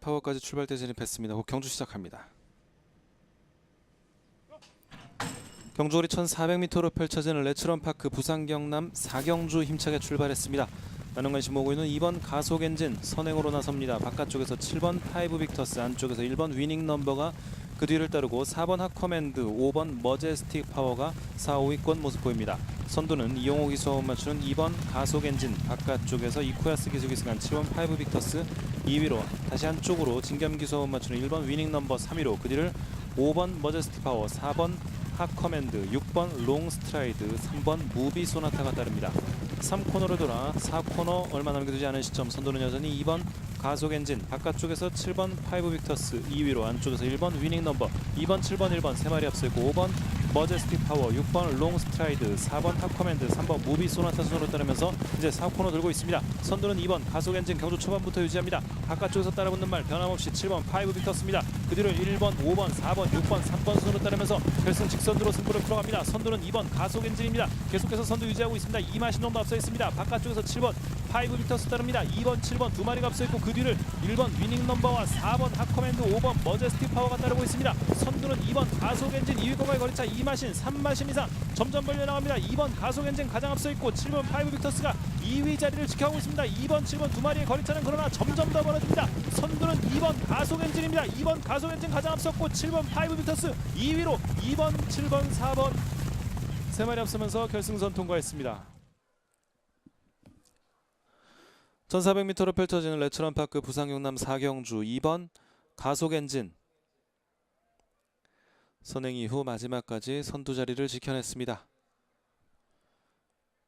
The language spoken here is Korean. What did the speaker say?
파워까지 출발대 진입했습니다. 곧 경주 시작합니다. 경주거리 1,400m로 펼쳐지는 레츠런파크 부산 경남 사경주 힘차게 출발했습니다. 많은 관심 모으고 있는 2번 가속 엔진 선행으로 나섭니다. 바깥쪽에서 7번 파이브 빅터스 안쪽에서 1번 위닝 넘버가 그 뒤를 따르고 4번 하커맨드 5번 머제스틱 파워가 4, 5위권 모습 보입니다. 선두는 이용호 기수와 맞추는 2번 가속 엔진 바깥쪽에서 이코야스 기수 기승한 7번 파이브 빅터스 2위로 다시 한쪽으로 진겸 기수와 맞추는 1번 위닝 넘버 3위로 그 뒤를 5번 머제스틱 파워 4번 하커맨드 6번 롱 스트라이드 3번 무비 소나타가 따릅니다. 3코너를 돌아 4코너 얼마 남겨두지 않은 시점 선두는 여전히 2번 가속 엔진 바깥쪽에서 7번 파이브 빅터스 2위로 안쪽에서 1번 위닝 넘버 2번 7번 1번 세 마리 앞서 있고 5번 머제스틱 파워 6번 롱 스트라이드 4번 하커맨드 3번 무비 소나타 순으로 따르면서 이제 4코너 돌고 있습니다. 선두는 2번 가속 엔진 경주 초반부터 유지합니다. 바깥쪽에서 따라붙는 말 변함없이 7번 파이브 빅터스입니다. 그 뒤로 1번 5번 4번 6번 3번 순으로 따르면서 결승 직선으로 승부를 풀어갑니다. 선두는 2번 가속 엔진입니다. 계속해서 선두 유지하고 있습니다. 이마신 넘도 앞서 있습니다. 바깥쪽에서 7번 파이브 빅터스 따릅니다. 2번 7번 두 마리가 앞서 있고 그 뒤를 1번 위닝 넘버와 4번 하커맨드 5번 머제스틱 파워가 따르고 있습니다. 선두는 2번 가속 엔진 2위권과의 거리차 2마신 3마신 이상 점점 벌려나갑니다. 2번 가속 엔진 가장 앞서 있고 7번 파이브 빅터스가 2위 자리를 지켜가고 있습니다. 2번 7번 두 마리의 거리차는 그러나 점점 더 벌어집니다. 선두는 2번 가속 엔진입니다. 2번 가속 엔진 가장 앞섰고 7번 파이브 빅터스 2위로 2번 7번 4번 세 마리 앞서면서 결승선 통과했습니다. 1400m로 펼쳐지는 레츠런 파크 부산 경남 사경주 2번 가속 엔진 선행 이후 마지막까지 선두 자리를 지켜냈습니다.